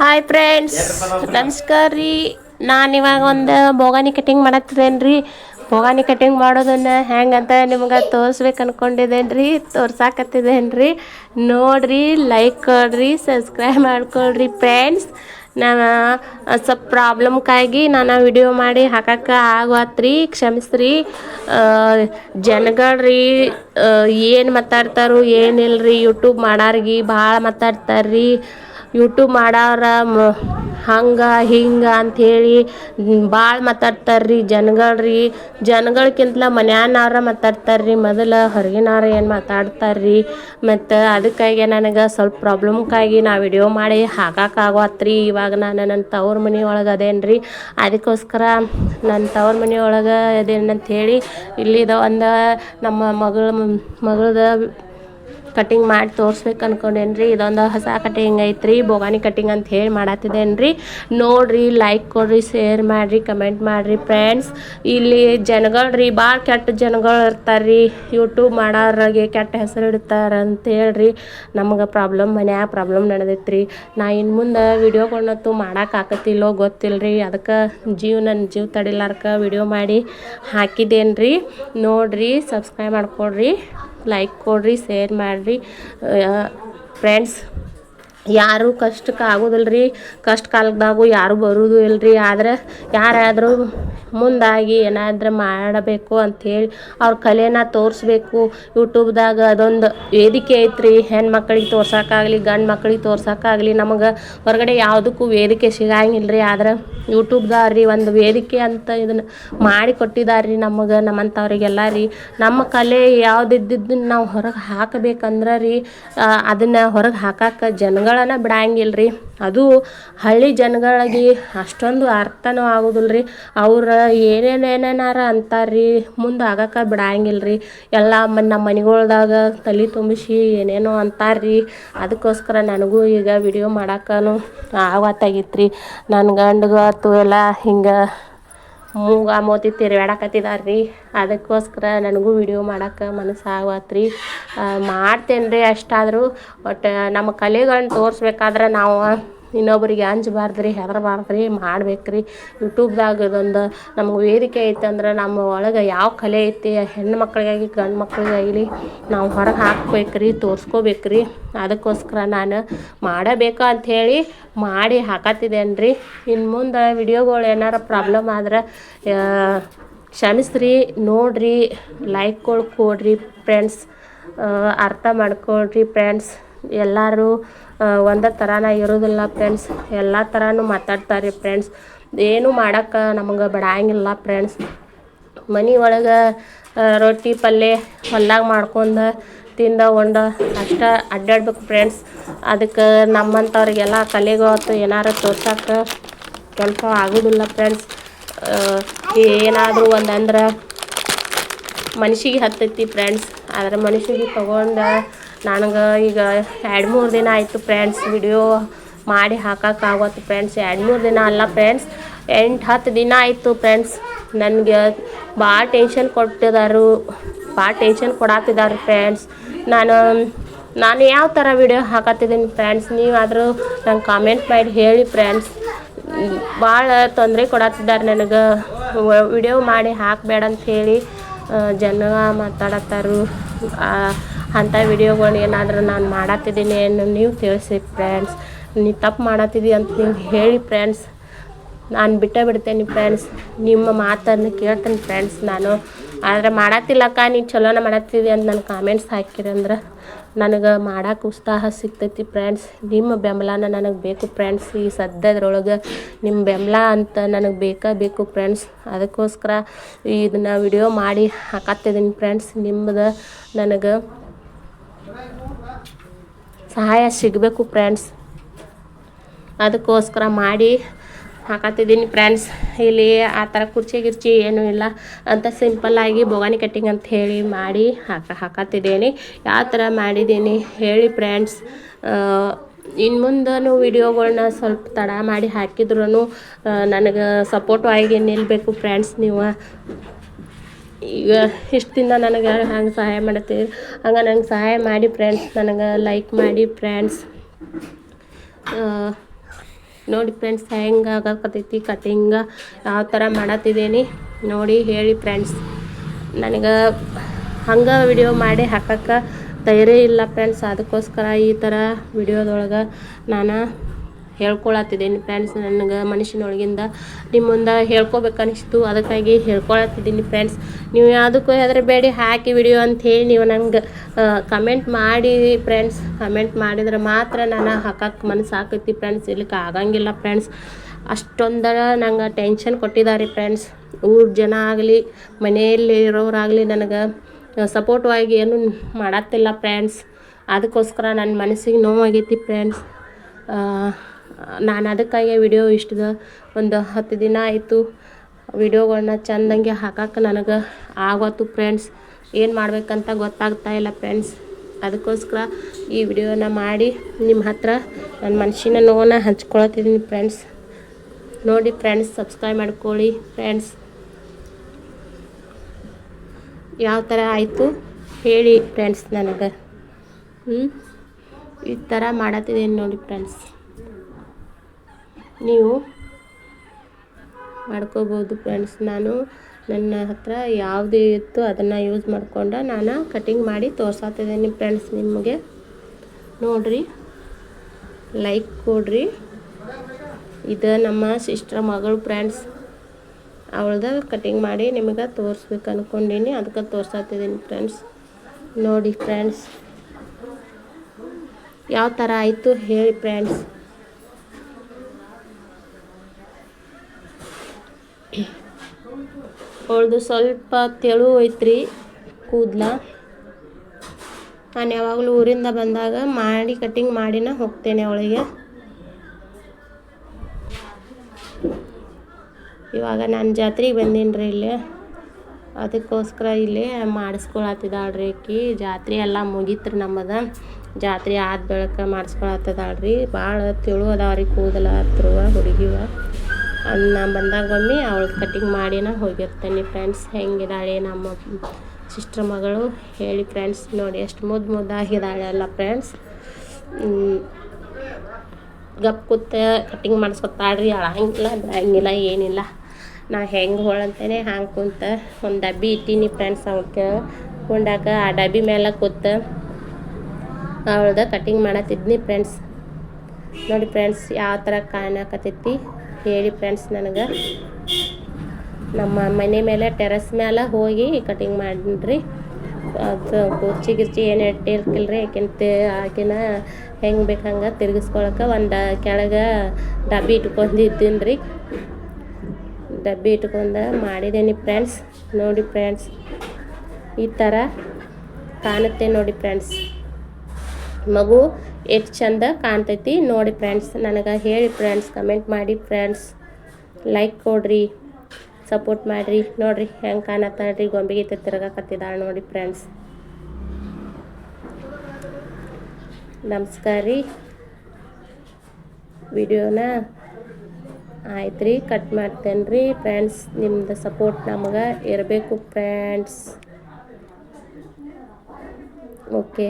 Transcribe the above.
Hi friends ನಮಸ್ಕಾರ ರೀ. ನಾನು ಇವಾಗ ಒಂದು ಬೋಗಾನಿ ಕಟಿಂಗ್ ಮಾಡತ್ತಿದ್ದೇನೆ ರೀ. ಬೋಗಾನಿ ಕಟಿಂಗ್ ಮಾಡೋದನ್ನ ಹೆಂಗಂತ ನಿಮ್ಗೆ ತೋರಿಸ್ಬೇಕು ಅನ್ಕೊಂಡಿದ್ದೇನೆ ರೀ. ತೋರ್ಸಾಕತ್ತಿದ್ದೇನೆ ರೀ. ನೋಡ್ರಿ ಲೈಕ್ ಕೊಡ್ರಿ ಸಬ್ಸ್ಕ್ರೈಬ್ ಮಾಡ್ಕೊಳ್ರಿ ಫ್ರೆಂಡ್ಸ್ ನಾನು ಸ್ವಲ್ಪ ಪ್ರಾಬ್ಲಮ್ಕಾಗಿ ನಾನು ವಿಡಿಯೋ ಮಾಡಿ ಹಾಕಕ್ಕೆ ಆಗವತ್ರಿ. ಕ್ಷಮಿಸ್ರಿ. ಜನಗಳ್ರಿ ಏನು ಮಾತಾಡ್ತಾರೋ ಏನಿಲ್ಲ ರೀ ಯೂಟ್ಯೂಬ್ ಮಾಡಾರ್ಗಿ ಭಾಳ ಮಾತಾಡ್ತಾರ್ರಿ. ಯೂಟ್ಯೂಬ್ ಮಾಡಾರ ಹಂಗೆ, ಹಿಂಗೆ ಅಂಥೇಳಿ ಭಾಳ ಮಾತಾಡ್ತಾರ್ರಿ ಜನಗಳ್ರಿ. ಜನಗಳ್ಕಿಂತಲ ಮನ್ಯಾನವ್ರ ಮಾತಾಡ್ತಾರ್ರಿ. ಮೊದಲು ಹೊರಗಿನವ್ರು ಏನು ಮಾತಾಡ್ತಾರ್ರಿ. ಮತ್ತು ಅದಕ್ಕಾಗಿ ನನಗೆ ಸ್ವಲ್ಪ ಪ್ರಾಬ್ಲಮ್ಕಾಗಿ ನಾ ವಿಡಿಯೋ ಮಾಡಿ ಹಾಕಕ್ಕಾಗವತ್ರಿ ಇವಾಗ ನಾನು ನನ್ನ ತವ್ರ ಮನೆ ಒಳಗೆ ಅದೇನ್ರಿ. ಅದಕ್ಕೋಸ್ಕರ ನನ್ನ ತವ್ರ ಮನೆ ಒಳಗೆ ಅದೇನಂತ ಹೇಳಿ ಇಲ್ಲಿದ ಒಂದು ನಮ್ಮ ಮಗಳ, ಮಗಳದ ಕಟಿಂಗ್ ಮಾಡಿ ತೋರಿಸ್ಬೇಕು ಅನ್ಕೊಂಡೇನ್ರಿ. ಇದೊಂದು ಹೊಸ ಕಟಿಂಗ್ ಐತ್ರಿ. ಬೋಗಾನಿ ಕಟಿಂಗ್ ಅಂತ ಹೇಳಿ ಮಾಡತ್ತಿದ್ದೇನೆ ರೀ ನೋಡ್ರಿ ಲೈಕ್ ಕೊಡ್ರಿ ಶೇರ್ ಮಾಡಿರಿ ಕಮೆಂಟ್ ಮಾಡಿರಿ ಫ್ರೆಂಡ್ಸ್ ಇಲ್ಲಿ ಜನಗಳು ರೀ ಭಾಳ ಕೆಟ್ಟ ಜನಗಳು ಇರ್ತಾರೆ ಯೂಟ್ಯೂಬ್ ಮಾಡೋರಿಗೆ ಕೆಟ್ಟ ಹೆಸರು ಇಡ್ತಾರೆ ಅಂತ ಹೇಳ್ರಿ. ನಮ್ಗೆ ಪ್ರಾಬ್ಲಮ್ ಮನ್ಯಾಗ ಪ್ರಾಬ್ಲಮ್ ನಡೆದೈತ್ರಿ. ನಾ ಇನ್ನು ಮುಂದೆ ವಿಡಿಯೋಗಳನ್ನಂತೂ ಮಾಡಕ್ಕೆ ಆಕತಿಲ್ಲೋ ಗೊತ್ತಿಲ್ಲ ರೀ ಅದಕ್ಕೆ ಜೀವ ನನ್ನ ಜೀವ ತಡಿಲಾರ್ಕ ವಿಡಿಯೋ ಮಾಡಿ ಹಾಕಿದ್ದೇನೆ ರೀ ನೋಡ್ರಿ ಸಬ್ಸ್ಕ್ರೈಬ್ ಮಾಡ್ಕೊಡ್ರಿ. ಲೈಕ್ ಕೊಡ್ರಿ ಶೇರ್ ಮಾಡಿರಿ. ಫ್ರೆಂಡ್ಸ್ ಯಾರು ಕಷ್ಟಕ್ಕೆ ಆಗೋದಿಲ್ಲ ರೀ ಕಷ್ಟ ಕಾಲದಾಗೂ ಯಾರು ಬರೋದು ಇಲ್ರಿ. ಆದ್ರೆ ಯಾರಾದರೂ ಮುಂದಾಗಿ ಏನಾದರೂ ಮಾಡಬೇಕು ಅಂಥೇಳಿ ಅವ್ರ ಕಲೆನ ತೋರಿಸ್ಬೇಕು. ಯೂಟ್ಯೂಬ್ದಾಗ ಅದೊಂದು ವೇದಿಕೆ ಐತ್ರಿ. ಹೆಣ್ಮಕ್ಳಿಗೆ ತೋರ್ಸೋಕ್ಕಾಗಲಿ ಗಂಡು ಮಕ್ಳಿಗೆ ತೋರ್ಸೋಕ್ಕಾಗಲಿ ನಮಗೆ ಹೊರಗಡೆ ಯಾವುದಕ್ಕೂ ವೇದಿಕೆ ಸಿಗಂಗಿಲ್ಲ ರೀ ಆದ್ರೆ ಯೂಟ್ಯೂಬ್ದಾಗ ರೀ ಒಂದು ವೇದಿಕೆ ಅಂತ ಇದನ್ನು ಮಾಡಿ ಕೊಟ್ಟಿದ್ದಾರೆ ರೀ ನಮಗೆ, ನಮ್ಮಂಥವ್ರಿಗೆಲ್ಲ ರೀ. ನಮ್ಮ ಕಲೆ ಯಾವುದಿದ್ದನ್ನು ನಾವು ಹೊರಗೆ ಹಾಕಬೇಕಂದ್ರೆ ರೀ ಅದನ್ನು ಹೊರಗೆ ಹಾಕಕ್ಕೆ ಜನಗಳನ್ನ ಬಿಡಂಗಿಲ್ಲ ರೀ ಅದು ಹಳ್ಳಿ ಜನಗಳಿಗೆ ಅಷ್ಟೊಂದು ಅರ್ಥನೂ ಆಗೋದಿಲ್ಲ ರೀ ಅವ್ರು ಏನೇನೇನೇನಾರ ಅಂತಾರೆ ರೀ ಮುಂದೆ ಆಗಕ್ಕೆ ಬಿಡಂಗಿಲ್ಲ ರೀ ಎಲ್ಲ ಮ ನಮ್ಮ ಮನೆಗಳ್ದಾಗ ತಲೆ ತುಂಬಿಸಿ ಏನೇನೋ ಅಂತಾರೆ ರೀ ಅದಕ್ಕೋಸ್ಕರ ನನಗೂ ಈಗ ವಿಡಿಯೋ ಮಾಡಕ್ಕೂ ಆವತ್ತಾಗಿತ್ತು ರೀ ನನ್ನ ಗಂಡಗೂ ಆತು ಎಲ್ಲ ಹಿಂಗೆ ಮೂಗ ಮೋತಿ ತಿರ್ಗಾಡಕತ್ತಿದಾರೆ ರೀ ಅದಕ್ಕೋಸ್ಕರ ನನಗೂ ವಿಡಿಯೋ ಮಾಡೋಕ್ಕೆ ಮನಸ್ಸಾಗತ್ತೆ ರೀ ಮಾಡ್ತೇನೆ ರೀ ಅಷ್ಟಾದರೂ, ಒಟ್ಟು ನಮ್ಮ ಕಲೆಗಳನ್ನ ತೋರಿಸ್ಬೇಕಾದ್ರೆ ನಾವು ಇನ್ನೊಬ್ರಿಗೆ ಅಂಜಬಾರ್ದು ರೀ ಹೆದರಬಾರ್ದು ರೀ ಮಾಡ್ಬೇಕು ರೀ ಯೂಟ್ಯೂಬ್ದಾಗ ಇದೊಂದು ನಮ್ಗೆ ವೇದಿಕೆ ಐತಂದ್ರೆ ನಮ್ಮ ಒಳಗೆ ಯಾವ ಕಲೆ ಐತಿ, ಹೆಣ್ಣು ಮಕ್ಕಳಿಗಾಗಿ ಗಂಡು ಮಕ್ಕಳಿಗಾಗಲಿ ನಾವು ಹೊರಗೆ ಹಾಕ್ಬೇಕು ರೀ ತೋರಿಸ್ಕೋಬೇಕು ರೀ ಅದಕ್ಕೋಸ್ಕರ ನಾನು ಮಾಡಬೇಕು ಅಂಥೇಳಿ ಮಾಡಿ ಹಾಕತ್ತಿದ್ದೇನೆ ರೀ ಇನ್ನು ಮುಂದೆ ವಿಡಿಯೋಗಳು ಏನಾರ ಪ್ರಾಬ್ಲಮ್ ಆದ್ರೆ ಕ್ಷಮಿಸ್ರಿ, ನೋಡಿರಿ, ಲೈಕ್ಗಳು ಕೊಡ್ರಿ, ಫ್ರೆಂಡ್ಸ್ ಅರ್ಥ ಮಾಡ್ಕೊಳ್ರಿ, ಫ್ರೆಂಡ್ಸ್, ಎಲ್ಲರೂ ಒಂದೇ ಥರನ ಇರೋದಿಲ್ಲ ಫ್ರೆಂಡ್ಸ್ ಎಲ್ಲ ಥರನೂ ಮಾತಾಡ್ತಾರೆ ಫ್ರೆಂಡ್ಸ್ ಏನೂ ಮಾಡಕ್ಕೆ ನಮಗೆ ಬಿಡಂಗಿಲ್ಲ ಫ್ರೆಂಡ್ಸ್ ಮನೆ ಒಳಗೆ ರೊಟ್ಟಿ ಪಲ್ಯ ಹೊಲ್ದಾಗ ಮಾಡ್ಕೊಂಡು ತಿಂದ ಉಂಡ ಅಷ್ಟೇ ಅಡ್ಡಾಡ್ಬೇಕು ಫ್ರೆಂಡ್ಸ್ ಅದಕ್ಕೆ ನಮ್ಮಂಥವ್ರಿಗೆಲ್ಲ ಕಲೆಗಳು ಏನಾರು ತೋರ್ಸಕ್ಕೆ ಕೆಲಸ ಆಗೋದಿಲ್ಲ ಫ್ರೆಂಡ್ಸ್ ಏನಾದರೂ ಒಂದಂದ್ರೆ ಮನುಷ್ಯಗೆ ಹತ್ತೈತಿ ಫ್ರೆಂಡ್ಸ್ ಆದರೆ ಮನುಷ್ಯಗೆ ತೊಗೊಂಡು ನನಗೆ ಈಗ ಎರಡು ಮೂರು ದಿನ ಆಯಿತು ಫ್ರೆಂಡ್ಸ್ ವಿಡಿಯೋ ಮಾಡಿ ಹಾಕೋಕ್ಕಾಗತ್ತು ಫ್ರೆಂಡ್ಸ್ ಎರಡು ಮೂರು ದಿನ ಅಲ್ಲ ಫ್ರೆಂಡ್ಸ್ ಎಂಟು, ಹತ್ತು ದಿನ ಆಯಿತು ಫ್ರೆಂಡ್ಸ್ ನನಗೆ ಭಾಳ ಟೆನ್ಷನ್ ಕೊಟ್ಟಿದ್ದಾರೆ ಭಾಳ ಟೆನ್ಷನ್ ಕೊಡತ್ತಿದ್ದಾರೆ ಫ್ರೆಂಡ್ಸ್ ನಾನು ನಾನು ಯಾವ ಥರ ವಿಡಿಯೋ ಹಾಕತ್ತಿದ್ದೀನಿ ಫ್ರೆಂಡ್ಸ್ ನೀವಾದರೂ ನಂಗೆ ಕಾಮೆಂಟ್ ಮಾಡಿ ಹೇಳಿ ಫ್ರೆಂಡ್ಸ್ ಭಾಳ ತೊಂದರೆ ಕೊಡತ್ತಿದ್ದಾರೆ ನನಗೆ. ವಿಡಿಯೋ ಮಾಡಿ ಹಾಕಬೇಡ ಹೇಳಿ ಜನ ಮಾತಾಡತ್ತಾರು. ಅಂಥ ವಿಡಿಯೋಗಳು ಏನಾದರೂ ನಾನು ಮಾಡತ್ತಿದ್ದೀನಿ ಏನು ನೀವು ತಿಳಿಸಿ ಫ್ರೆಂಡ್ಸ್ ನೀ ತಪ್ಪು ಮಾಡತ್ತಿದ್ದಿ ಅಂತ ನೀವು ಹೇಳಿ ಫ್ರೆಂಡ್ಸ್ ನಾನು ಬಿಟ್ಟೇ ಬಿಡ್ತೇನೆ ಫ್ರೆಂಡ್ಸ್ ನಿಮ್ಮ ಮಾತನ್ನು ಕೇಳ್ತೇನೆ ಫ್ರೆಂಡ್ಸ್ ನಾನು. ಆದರೆ ಮಾಡತ್ತಿಲ್ಲಕ್ಕ ನೀ ಚಲೋನ ಮಾಡತ್ತಿದ್ದಿ ಅಂತ ನನ್ನ ಕಾಮೆಂಟ್ಸ್ ಹಾಕಿರಂದ್ರೆ ನನಗೆ ಮಾಡಕ್ಕೆ ಉತ್ಸಾಹ ಸಿಗ್ತೈತಿ ಫ್ರೆಂಡ್ಸ್ ನಿಮ್ಮ ಬೆಂಬಲನ ನನಗೆ ಬೇಕು ಫ್ರೆಂಡ್ಸ್ ಈ ಸದ್ಯದ್ರೊಳಗೆ ನಿಮ್ಮ ಬೆಂಬಲ ಅಂತ ನನಗೆ ಬೇಕೇ ಬೇಕು ಫ್ರೆಂಡ್ಸ್ ಅದಕ್ಕೋಸ್ಕರ ಇದನ್ನು ವಿಡಿಯೋ ಮಾಡಿ ಹಾಕತ್ತಿದ್ದೀನಿ ಫ್ರೆಂಡ್ಸ್ ನಿಮ್ಮದು ನನಗೆ ಸಹಾಯ ಸಿಗಬೇಕು ಫ್ರೆಂಡ್ಸ್ ಅದಕ್ಕೋಸ್ಕರ ಮಾಡಿ ಹಾಕತ್ತಿದ್ದೀನಿ ಫ್ರೆಂಡ್ಸ್ ಇಲ್ಲಿ ಆ ಥರ ಕುರ್ಚಿ ಗಿರ್ಚಿ ಏನೂ ಇಲ್ಲ. ಅಂತ ಸಿಂಪಲ್ಲಾಗಿ ಬೋಗಾನಿ ಕಟ್ಟಿಂಗ್ ಅಂತ ಹೇಳಿ ಮಾಡಿ ಹಾಕ, ಹಾಕತ್ತಿದ್ದೀನಿ. ಯಾವ ಥರ ಮಾಡಿದ್ದೀನಿ ಹೇಳಿ ಫ್ರೆಂಡ್ಸ್ ಇನ್ನು ಮುಂದೂ ವಿಡಿಯೋಗಳನ್ನ ಸ್ವಲ್ಪ ತಡ ಮಾಡಿ ಹಾಕಿದ್ರೂ ನನಗೆ ಸಪೋರ್ಟ್ ಆಗಿ ನಿಲ್ಲಬೇಕು ಫ್ರೆಂಡ್ಸ್ ನೀವು. ಈಗ ಇಷ್ಟು ದಿನ ನನಗೆ ಹಂಗೆ ಸಹಾಯ ಮಾಡತ್ತೀರಿ ಹಂಗೆ ನಂಗೆ ಸಹಾಯ ಮಾಡಿ ಫ್ರೆಂಡ್ಸ್ ನನಗೆ ಲೈಕ್ ಮಾಡಿ ಫ್ರೆಂಡ್ಸ್ ನೋಡಿ ಫ್ರೆಂಡ್ಸ್ ಹೆಂಗೆ ಆಗಕತ್ತೈತಿ ಕಟಿಂಗ ಯಾವ ಥರ ಮಾಡತ್ತಿದ್ದೀನಿ ನೋಡಿ ಹೇಳಿ ಫ್ರೆಂಡ್ಸ್ ನನಗೆ ಹಂಗೆ ವಿಡಿಯೋ ಮಾಡಿ ಹಾಕಕ್ಕೆ ತಯಾರೇ ಇಲ್ಲ ಫ್ರೆಂಡ್ಸ್ ಅದಕ್ಕೋಸ್ಕರ ಈ ಥರ ವಿಡಿಯೋದೊಳಗೆ ನಾನು ಹೇಳ್ಕೊಳತ್ತಿದ್ದೀನಿ ಫ್ರೆಂಡ್ಸ್ ನನಗೆ, ಮನುಷ್ಯನೊಳಗಿಂದ ನಿಮ್ಮ ಮುಂದೆ ಹೇಳ್ಕೊಬೇಕನ್ನಿಸ್ತು. ಅದಕ್ಕಾಗಿ ಹೇಳ್ಕೊಳತ್ತಿದ್ದೀನಿ ಫ್ರೆಂಡ್ಸ್ ನೀವು ಯಾವುದಕ್ಕೂ ಹೆದರಬೇಡಿ ಹಾಕಿ ವಿಡಿಯೋ ಅಂತ ಹೇಳಿ ನೀವು ನಂಗೆ ಕಮೆಂಟ್ ಮಾಡಿ ಫ್ರೆಂಡ್ಸ್ ಕಮೆಂಟ್ ಮಾಡಿದ್ರೆ ಮಾತ್ರ ನಾನು ಹಾಕಕ್ಕೆ ಮನಸ್ಸು ಆಕೈತಿ ಫ್ರೆಂಡ್ಸ್ ಇಲ್ಲಿಕ್ಕೆ ಆಗಂಗಿಲ್ಲ ಫ್ರೆಂಡ್ಸ್ ಅಷ್ಟೊಂದರ ನಂಗೆ ಟೆನ್ಷನ್ ಕೊಟ್ಟಿದ್ದಾರೆ ಫ್ರೆಂಡ್ಸ್ ಊರ ಜನ ಆಗಲಿ, ಮನೆಯಲ್ಲಿ ಇರೋರಾಗಲಿ ನನಗೆ ಸಪೋರ್ಟ್ವಾಗಿ ಏನು ಮಾಡತ್ತಿಲ್ಲ ಫ್ರೆಂಡ್ಸ್ ಅದಕ್ಕೋಸ್ಕರ ನನ್ನ ಮನಸ್ಸಿಗೆ ನೋವಾಗೈತಿ ಫ್ರೆಂಡ್ಸ್ ನಾನು ಅದಕ್ಕಾಗಿ ವಿಡಿಯೋ ಇಷ್ಟದ ಒಂದು ಹತ್ತು ದಿನ ಆಯಿತು. ವಿಡಿಯೋಗಳನ್ನ ಚೆಂದಂಗೆ ಹಾಕಕ್ಕೆ ನನಗೆ ಆಗೋತು ಫ್ರೆಂಡ್ಸ್ ಏನು ಮಾಡಬೇಕಂತ ಗೊತ್ತಾಗ್ತಾ ಇಲ್ಲ ಫ್ರೆಂಡ್ಸ್ ಅದಕ್ಕೋಸ್ಕರ ಈ ವಿಡಿಯೋನ ಮಾಡಿ ನಿಮ್ಮ ಹತ್ರ ನನ್ನ ಮನಸ್ಸಿನ ನೋವನ್ನ ಹಂಚ್ಕೊಳತಿದ್ದೀನಿ ಫ್ರೆಂಡ್ಸ್ ನೋಡಿ ಫ್ರೆಂಡ್ಸ್ ಸಬ್ಸ್ಕ್ರೈಬ್ ಮಾಡ್ಕೊಳ್ಳಿ ಫ್ರೆಂಡ್ಸ್ ಯಾವ ಥರ ಆಯಿತು ಹೇಳಿ ಫ್ರೆಂಡ್ಸ್ ನನಗೆ. ಹ್ಞೂ ಈ ಥರ ಮಾಡತ್ತಿದ್ದೀನಿ ನೋಡಿ ಫ್ರೆಂಡ್ಸ್ ನೀವು ಮಾಡ್ಕೋಬೋದು ಫ್ರೆಂಡ್ಸ್ ನಾನು ನನ್ನ ಹತ್ರ ಯಾವುದು ಇತ್ತು ಅದನ್ನು ಯೂಸ್ ಮಾಡ್ಕೊಂಡು ನಾನು ಕಟಿಂಗ್ ಮಾಡಿ ತೋರ್ಸಾತಿದ್ದೀನಿ ಫ್ರೆಂಡ್ಸ್ ನಿಮಗೆ. ನೋಡಿರಿ ಲೈಕ್ ಕೊಡ್ರಿ. ಇದು ನಮ್ಮ ಸಿಸ್ಟರ್ ಮಗಳು ಫ್ರೆಂಡ್ಸ್ ಅವಳ್ದ ಕಟಿಂಗ್ ಮಾಡಿ ನಿಮಗೆ ತೋರಿಸ್ಬೇಕು ಅಂದ್ಕೊಂಡೀನಿ ಅದಕ್ಕೆ ತೋರ್ಸಾತಿದ್ದೀನಿ ಫ್ರೆಂಡ್ಸ್ ನೋಡಿ ಫ್ರೆಂಡ್ಸ್ ಯಾವ ಥರ ಆಯಿತು ಹೇಳಿ ಫ್ರೆಂಡ್ಸ್ ಅವಳದು ಸ್ವಲ್ಪ ತೆಳು ಐತ್ರಿ ಕೂದಲ. ನಾನು ಯಾವಾಗಲೂ ಊರಿಂದ ಬಂದಾಗ ಮಾಡಿ ಕಟಿಂಗ್ ಮಾಡಿನ ಹೋಗ್ತೇನೆ ಅವಳಿಗೆ. ಇವಾಗ ನಾನು ಜಾತ್ರೆಗೆ ಬಂದೀನಿ ರೀ ಇಲ್ಲಿ. ಅದಕ್ಕೋಸ್ಕರ ಇಲ್ಲಿ ಮಾಡಿಸ್ಕೊಳತ್ತಿದ್ದಾಳ್ರಿ ಆಕಿ ಜಾತ್ರೆ ಎಲ್ಲ ಮುಗೀತ್ರಿ ನಮ್ಮದು. ಜಾತ್ರೆ ಆದ ಬೆಳಕ ಮಾಡಿಸ್ಕೊಳತ್ತದಾಳ್ರಿ. ಭಾಳ ತೆಳು ಅದಾವ್ರಿ ಕೂದಲ ಹತ್ರವ ಹುಡುಗಿವ. ಅದು ನಾನು ಬಂದಾಗ ಒಮ್ಮೆ ಅವಳು ಕಟಿಂಗ್ ಮಾಡಿನ ಹೋಗಿರ್ತೇನೆ ಫ್ರೆಂಡ್ಸ್ ಹೆಂಗಿದ್ದಾಳೆ ನಮ್ಮ ಸಿಸ್ಟ್ರ್ ಮಗಳು ಹೇಳಿ ಫ್ರೆಂಡ್ಸ್ ನೋಡಿ ಎಷ್ಟು ಮುದ್ದು ಮುದ್ದಾಗಿದ್ದಾಳೆ ಅಲ್ಲ ಫ್ರೆಂಡ್ಸ್ ಗಪ್ ಕೂತ ಕಟಿಂಗ್ ಮಾಡಿಸ್ಕೊತಾಳ್ರಿ ಅಳಂಗಿಲ್ಲ ಹಂಗಿಲ್ಲ ಏನಿಲ್ಲ. ನಾ ಹೆಂಗೆ ಹೋಳಂತೇನೆ ಹಂಗೆ ಕುಂತ ಒಂದು ಡಬ್ಬಿ ಇಟ್ಟೀನಿ ಫ್ರೆಂಡ್ಸ್ ಅವಕ್ಕೆ ಕುಂಡಾಕ ಆ ಡಬ್ಬಿ ಮೇಲೆ ಕೂತ ಅವಳ್ದ ಕಟಿಂಗ್ ಮಾಡತ್ತಿದ್ನಿ ಫ್ರೆಂಡ್ಸ್ ನೋಡಿ ಫ್ರೆಂಡ್ಸ್ ಯಾವ ಥರ ಕಾಣಕತ್ತೈತಿ. ಹೇಳಿ ಫ್ರೆಂಡ್ಸ್ ನನಗೆ. ನಮ್ಮ ಮನೆ ಮೇಲೆ ಟೆರೆಸ್ ಮೇಲೆ ಹೋಗಿ ಕಟಿಂಗ್ ಮಾಡಿನ್ರಿ ಅದು ಕುರ್ಚಿ ಗಿರ್ಚಿ ಏನು ಇಟ್ಟಿರ್ಕಿಲ್ಲ ರೀ ಆಕಿನ ಆಕಿನ ಹೆಂಗೆ ಬೇಕು ಹಂಗೆ ತಿರ್ಗಿಸ್ಕೊಳಕ್ಕೆ ಒಂದು ಕೆಳಗೆ ಡಬ್ಬಿ ಇಟ್ಕೊಂಡಿದ್ದೀನಿ ರೀ ಡಬ್ಬಿ ಇಟ್ಕೊಂಡು ಮಾಡಿದ್ದೀನಿ ಫ್ರೆಂಡ್ಸ್ ನೋಡಿ ಫ್ರೆಂಡ್ಸ್ ಈ ಥರ ಕಾಣುತ್ತೆ ನೋಡಿ ಫ್ರೆಂಡ್ಸ್ ಮಗು ಎಷ್ಟು ಚಂದ ಕಾಣ್ತೈತಿ. ನೋಡಿ ಫ್ರೆಂಡ್ಸ್ ನನಗೆ ಹೇಳಿ ಫ್ರೆಂಡ್ಸ್ ಕಮೆಂಟ್ ಮಾಡಿ ಫ್ರೆಂಡ್ಸ್ ಲೈಕ್ ಕೊಡ್ರಿ ಸಪೋರ್ಟ್ ಮಾಡಿರಿ. ನೋಡಿರಿ ಹೆಂಗೆ ಕಾಣತ್ತಾಳ್ರಿ ಗೊಂಬೆಗೆ ತಿರ್ಗಾಕತ್ತಿದ್ದಾಳೆ ನೋಡಿ ಫ್ರೆಂಡ್ಸ್ ನಮಸ್ಕಾರ ರೀ. ವಿಡಿಯೋನ ಆಯ್ತು ರೀ ಕಟ್ ಮಾಡ್ತೇನೆ ರೀ ಫ್ರೆಂಡ್ಸ್ ನಿಮ್ದು ಸಪೋರ್ಟ್ ನಮಗೆ ಇರಬೇಕು ಫ್ರೆಂಡ್ಸ್ ಓಕೆ